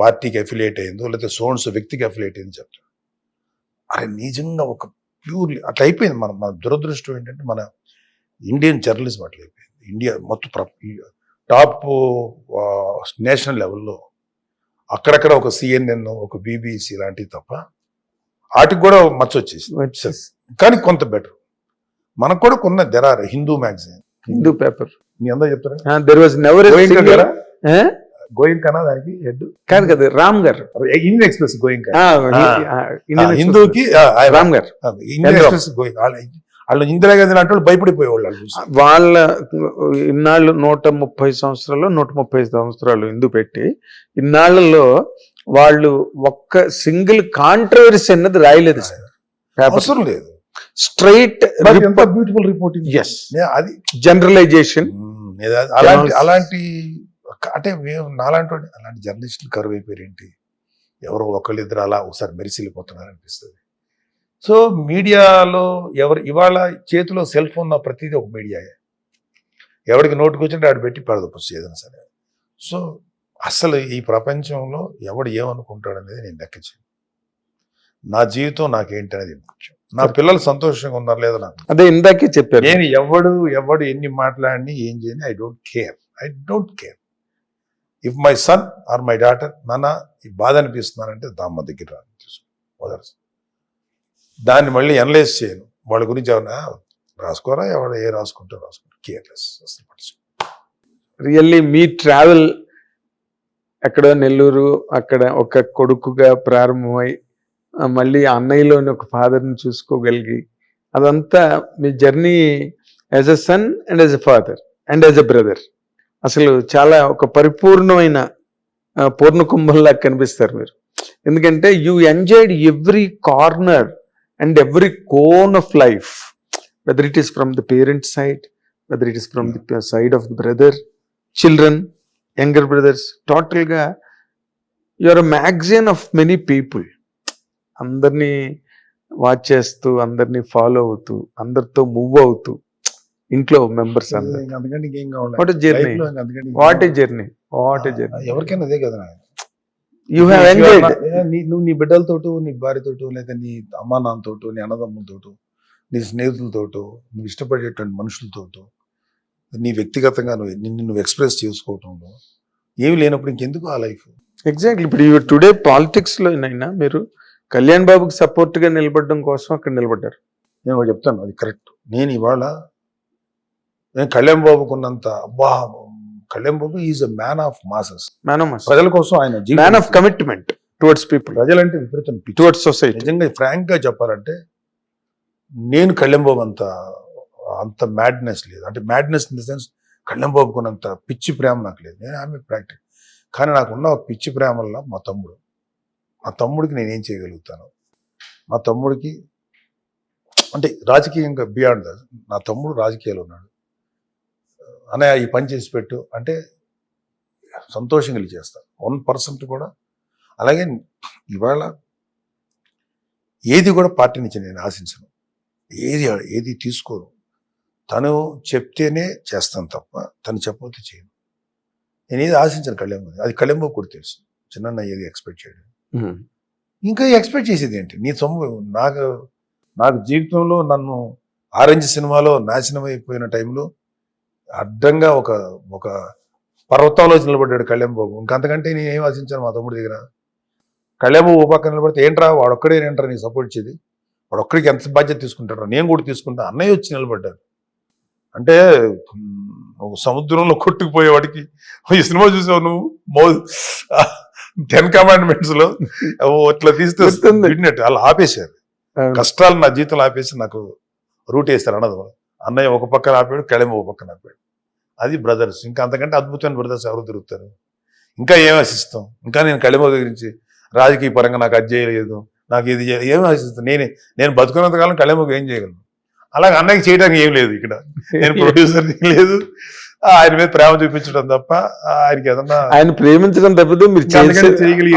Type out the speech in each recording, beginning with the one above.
పార్టీకి అఫిలియేట్ అయిందో లేకపోతే సోన్స్ వ్యక్తికి అఫిలియేట్ అయిందో చెప్తాడు. అరే నిజంగా ఒక ప్యూర్లీ అట్లా అయిపోయింది. మన మన దురదృష్టం ఏంటంటే మన ఇండియన్ జర్నలిజం అట్లా అయిపోయింది. ఇండియా మొత్తం ప్ర- టాప్ నేషనల్ లెవెల్లో అక్కడక్కడ ఒక సిఎన్ఎన్ ఒక బీబీసీ లాంటివి తప్ప వాటికి కూడా మచ్చ వచ్చేసి కానీ కొంత బెటర్ మనకు కూడా కొన్న there are Hindu magazine Hindu paper మీ అందరూ చెప్తారా? దెర్ వాజ్ నెవర్ గోయింకానా దానికి హెడ్? కాదు కదా రామ్ గారు. Indian Express Goenka. హిందూకి Ram garu. Indian? Express going వాళ్ళ ఇందిరాగాంధీ లాంటి వాళ్ళు భయపడిపోయేవాళ్ళు వాళ్ళు ఇన్నాళ్ళు నూట ముప్పై సంవత్సరాలు నూట ముప్పై సంవత్సరాలు ఇందు పెట్టి ఇన్నాళ్ళలో వాళ్ళు ఒక్క సింగిల్ కాంట్రవర్సీ అన్నది రాయలేదు సార్. అవసరం లేదు. స్ట్రైట్ బ్యూటిఫుల్ రిపోర్టింగ్ ఎస్ అది జనరలైజేషన్. అలాంటి అలాంటి అంటే మేము నాలాంటి అలాంటి జర్నలిస్టులు కరువు అయిపోయారు ఏంటి ఎవరో ఒకళ్ళిద్దరు అలా ఒకసారి మెరిసిల్లిపోతున్నారు అనిపిస్తుంది సో మీడియాలో ఎవరు ఇవాళ చేతిలో సెల్ ఫోన్ ఉన్న ప్రతిదీ ఒక మీడియాయే ఎవరికి నోటుకు వచ్చింటే ఆడు పెట్టి పడదొచ్చు ఏదైనా సరే. సో అసలు ఈ ప్రపంచంలో ఎవడు ఏమనుకుంటాడు అనేది నేను లెక్క చేయను. నా జీవితం నాకేంటి అనేది ముఖ్యం. నా పిల్లలు సంతోషంగా ఉన్నారు లేదా నాకు అదే ఇందాకే చెప్పారు. నేను ఎవడు ఎవడు ఎన్ని మాట్లాడిని ఏం చేయని I don't care I don't care if my son or my daughter నాన్న ఈ బాధ అనిపిస్తున్నానంటే దామ్మ దగ్గర రా తీసుకో, దాన్ని మళ్ళీ అనలైజ్ చేయను. వాళ్ళ గురించి ఏమన్నా రాసుకోరా? ఎవరు ఏ రాసుకుంటా రాసుకుంటారు కేర్లెస్ అసలు రియల్లీ మీ ట్రావెల్ అక్కడ నెల్లూరు అక్కడ ఒక కొడుకుగా ప్రారంభమై మళ్ళీ అన్నయ్యలోని ఒక ఫాదర్ని చూసుకోగలిగి అదంతా మీ journey as a son and as a father and as a brother అసలు చాలా ఒక పరిపూర్ణమైన పూర్ణకుంభంలా కనిపిస్తారు మీరు. ఎందుకంటే you enjoyed every corner and every cone of life. Whether it is from the parents side whether it is from the side of brother children younger brothers టోటల్గా your magazine of many people అందరినీ watch చేస్తూ అందరినీ follow అవుతూ అందరితో move అవుతూ ఇంట్లో members ఇంక కావాలి. What journey what a? Journey what a journey ఎవరికైనా అదే కదా. యూ హ్యావ్ ఎంజాయ్డ్ నువ్వు నీ బిడ్డలతోటో నీ భార్యతోటో లేదా నీ అమ్మా నాన్నతోటో నీ అన్నదమ్ములతోటో నీ స్నేహితులతోటో నువ్వు ఇష్టపడేటువంటి మనుషులతోటో నీ వ్యక్తిగతంగా నువ్వు నిన్ను నువ్వు ఎక్స్ప్రెస్ చేసుకోవటంలో ఏమి లేనప్పుడు ఇంకెందుకు ఆ లైఫ్ ఎగ్జాక్ట్లీ ఇప్పుడు ఇవి టుడే పాలిటిక్స్లో అయినా మీరు కళ్యాణ్ బాబుకి సపోర్ట్గా నిలబడడం కోసం అక్కడ నిలబడ్డారు. నేను చెప్తాను అది కరెక్ట్ నేను ఇవాళ నేను కళ్యాణ్ బాబుకున్నంత అబ్బా Kalyan Babu is a man of masses. Man of ప్రజల కోసం ఆయన man of commitment towards people ప్రజలంటే విపరీతం టువర్డ్స్ సొసైటీ నిజంగా ఫ్రాంక్గా చెప్పాలంటే నేను కళ్యాణ్బాబు అంత అంత మ్యాడ్నెస్ లేదు. అంటే మ్యాడ్నెస్ ఇన్ ద సెన్స్ కళ్యాణ్బాబుకు ఉన్నంత పిచ్చి ప్రేమ నాకు లేదు. నేను ఆమె ప్రాక్టిక్ కానీ నాకున్న ఒక పిచ్చి ప్రేమ వల్ల మా తమ్ముడు. మా తమ్ముడికి నేనేం చేయగలుగుతాను? మా తమ్ముడికి అంటే రాజకీయంగా బియాండ్ నా తమ్ముడు రాజకీయాలు ఉన్నాడు. అన్నయ్య ఈ పని చేసి పెట్టు అంటే సంతోషంగా చేస్తాను వన్ పర్సెంట్ కూడా. అలాగే ఇవాళ ఏది కూడా పార్టీ నుంచి నేను ఆశించను. ఏది ఏది తీసుకోను. తను చెప్తేనే చేస్తాను తప్ప తను చెప్పకపోతే చేయను. నేను ఏది ఆశించను కళ్యాణ్ అది కళ్యాణ్ కూడా తెలుసు. చిన్న ఏది ఎక్స్పెక్ట్ చేయడం. ఇంకా ఎక్స్పెక్ట్ చేసేది ఏంటి? నీ సొమ్ము నాకు నాకు జీవితంలో నన్ను ఆరెంజ్ సినిమాలో నాశనం అయిపోయిన టైంలో అడ్డంగా ఒక ఒక పర్వతంలో నిలబడ్డాడు కళ్యాణ్ బాబు ఇంకంతకంటే నేను ఏం ఆశించాను మా తమ్ముడి దగ్గర? కళ్యాణ్ బాబు ఓ పక్కన నిలబడితే ఏంట్రా వాడొక్కడే ఏంట్రా నీకు సపోర్ట్ ఇచ్చేది? వాడొక్కడికి ఎంత బాధ్యత తీసుకుంటాడు నేను కూడా తీసుకుంటా. అన్నయ్య వచ్చి నిలబడ్డాడు. అంటే ఒక సముద్రంలో కొట్టుకుపోయేవాడికి. ఈ సినిమా చూసావు నువ్వు? మో టెన్ కమాండ్మెంట్స్లో ఓ ఇట్లా తీస్తే వాళ్ళు ఆపేశారు. కష్టాలు నా జీవితంలో ఆపేసి నాకు రూట్ వేస్తారు అన్నది అన్నయ్య ఒక పక్కన ఆపాడు కళెం ఒక పక్కన ఆపాడు అది బ్రదర్స్ ఇంకా అంతకంటే అద్భుతమైన బ్రదర్స్ ఎవరు దొరుకుతారు ఇంకా ఏం ఆశిస్తాం? ఇంకా నేను కళెమ గురించి రాజకీయ పరంగా నాకు అది చేయలేదు నాకు ఇది చేయ- ఏం ఆశిస్తాను నేనే నేను బతుకున్నంత కాలం కళెమకు ఏం చేయగలను? అలాగే అన్నయ్యకి చేయడానికి ఏం లేదు ఇక్కడ. నేను ప్రొడ్యూసర్ లేదు. ఆయన మీద ప్రేమ చూపించడం తప్ప ఆయనకి ఏదన్నా ఆయన ప్రేమించడం తప్పితే మీరు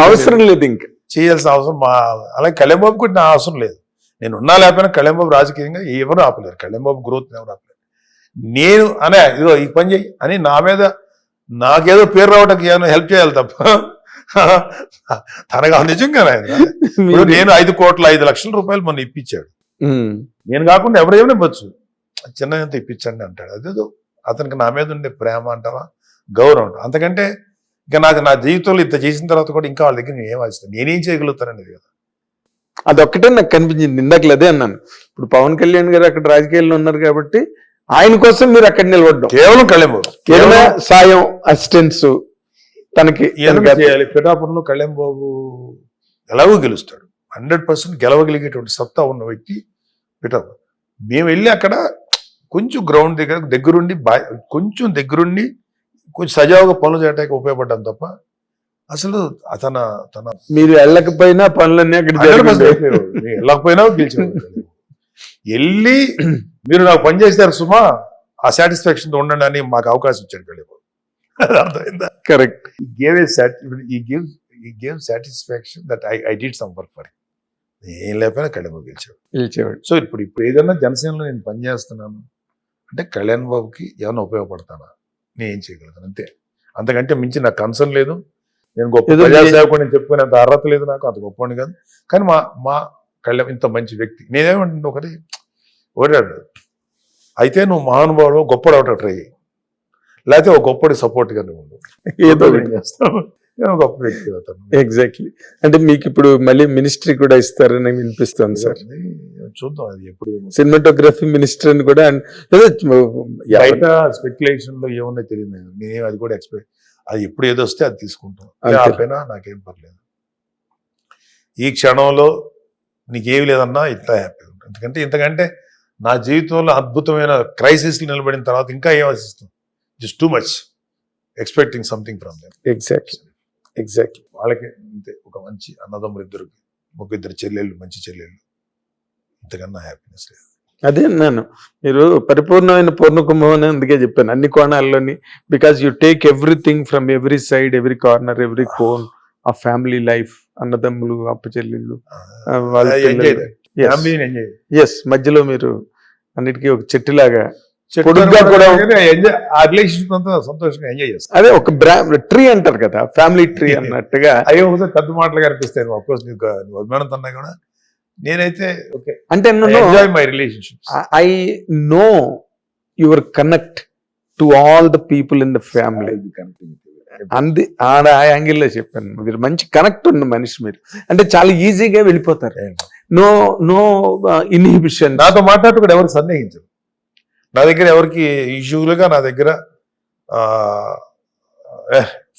అవసరం లేదు ఇంకా. చేయాల్సిన అవసరం మా అలాగే కళ్యాణబాబు కూడా నా అవసరం లేదు. నేను ఉన్నా లేకపోయినా కళ్యాణబాబు రాజకీయంగా ఎవరు ఆపలేరు. కళ్యాణబాబు గ్రోత్ ఎవరు ఆపలేరు. నేను అనే ఇదిగో ఈ పని చెయ్యి అని నా మీద నాకేదో పేరు రావడానికి ఏమైనా హెల్ప్ చేయాలి తప్ప. తనగా నిజంగానే నేను ఐదు కోట్ల ఐదు లక్షల రూపాయలు మొన్న ఇప్పించాడు. నేను కాకుండా ఎవరైనా ఇవ్వచ్చు. చిన్న ఎంత ఇప్పించండి అంటాడు. అదేదో అతనికి నా మీద ఉండే ప్రేమ అంటావా? గౌరవం అంతకంటే ఇంకా నాకు నా జీవితంలో ఇంత చేసిన తర్వాత కూడా ఇంకా వాళ్ళ దగ్గర నేను ఏం ఆశిస్తాను? నేనేం చేయగలుగుతాననేది కదా. అదొక్కటే నాకు కనిపించింది. ఇందాకలు అదే అన్నాను. ఇప్పుడు పవన్ కళ్యాణ్ గారు అక్కడ రాజకీయాల్లో ఉన్నారు కాబట్టి ఆయన కోసం మీరు అక్కడ నిలబడ్డం. కేవలం కళ్యాణ్ ఏదైనా సాయం అసిస్టెన్స్ తనకి పిఠాపురంలో కళ్యాణ్ బాబు ఎలాగో గెలుస్తాడు. హండ్రెడ్ పర్సెంట్ గెలవగలిగేటువంటి సత్తా ఉన్న వ్యక్తి పిఠాపురం. మేము వెళ్ళి అక్కడ కొంచెం గ్రౌండ్ దగ్గర దగ్గరుండి కొంచెం దగ్గరుండి కొంచెం సజావుగా పనులు చేయడానికి ఉపయోగపడ్డాం తప్ప అసలు తన తన మీరు వెళ్ళకపోయినా పనులన్నీ అక్కడ 100% జరిగింది. అయిపోయేవాడు. నేను వెళ్ళకపోయినా గెలిచేవాడు వెళ్ళి మీరు నాకు పని చేశారు సుమా ఆ సాటిస్ఫాక్షన్ ఉండండి అని మాకు అవకాశం ఇచ్చాడు అది అర్థమైందా? Correct sat he gives he gave satisfaction that I, I did some work for him. ఏం లేకపోయినా కళ్యాణ్ బాబు గెలిచాడు పిలిచేవాడు సో ఇప్పుడు ఇప్పుడు ఏదైనా జనసేనలో నేను పనిచేస్తున్నాను అంటే కళ్యాణ్ బాబుకి ఏమైనా ఉపయోగపడతానా? నేను ఏం చేయగలుగుతాను? అంతే. అంతకంటే మించి నాకు కన్సర్న్ లేదు. నేను గొప్ప నేను చెప్పుకునేంత అర్హత లేదు నాకు అంత గొప్పని కాదు. కానీ మా మా కళ్యాణ్ ఇంత మంచి వ్యక్తి. నేనేమంటే ఒకటి ఒకటాడు అయితే నువ్వు మహానుభావుడు గొప్పడు అవటం ట్రై లేకపోతే ఒక గొప్పడి సపోర్ట్గా నువ్వు. ఏదో చేస్తావు. గొప్ప వ్యక్తి అవుతాను. ఎగ్జాక్ట్లీ అంటే మీకు ఇప్పుడు మళ్ళీ మినిస్ట్రీ కూడా ఇస్తారని వినిపిస్తుంది సార్. చూద్దాం అది ఎప్పుడు. సినిమాటోగ్రఫీ మినిస్టర్ అని కూడా బయట స్పెక్యులేషన్లో ఏమున్నాయి తెలియదు. నేనేం అది కూడా ఎక్స్పెక్ట్ అది ఎప్పుడు ఏదో వస్తే అది తీసుకుంటాం. ఆపైనా నాకేం పర్లేదు. ఈ క్షణంలో నీకేమి లేదన్నా ఇట్లా హ్యాపీ ఉంటుంది ఎందుకంటే ఇంతకంటే నా జీవితంలో అద్భుతమైన క్రైసిస్ నిలబడిన తర్వాత ఇంకా ఏం ఆశిస్తాం? Just too much expecting something from them exactly exactly వాళ్ళకి అంతే ఒక మంచి అన్నదమ్ములు ఇద్దరికి ఒక ఇద్దరు చెల్లెళ్ళు మంచి చెల్లెళ్ళు. ఇంతకన్నా హ్యాపీనెస్ లేదు. అదే అన్నాను. మీరు పరిపూర్ణమైన పూర్ణ కుంభం అని అందుకే చెప్పాను. అన్ని కోణాల్లోని because you take everything from every side every corner every cone ఆ ఫ్యామిలీ లైఫ్ అన్నదమ్ములు అప్పచెల్లెళ్ళు ఎస్ మధ్యలో మీరు అన్నిటికీ ఒక చెట్టులాగా సంతోషంగా ఎంజాయ్ చేస్తాం. అదే ఒక ట్రీ అంటారు కదా ఫ్యామిలీ ట్రీ అన్నట్టుగా. అయ్యో పెద్ద మాటలు కనిపిస్తాయి. అఫ్కోర్స్ నీకు నువ్వు అభిమానం అన్నా కూడా నేనైతే ఓకే అంటే enjoy my relationship I know your connect to all the people in the family అంది ఆడ ఆ యాంగిల్లో చెప్పాను. మీరు మంచి కనెక్ట్ ఉన్న మనిషి మీరు. అంటే చాలా ఈజీగా వెళ్ళిపోతారు. నో నో ఇన్హిబిషన్ నాతో మాట్లాడుతూ కూడా ఎవరు సందేహించరు. నా దగ్గర ఎవరికి యూజువల్గా నా దగ్గర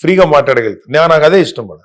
ఫ్రీగా మాట్లాడగలుగుతాను నాకు అదే ఇష్టం కూడా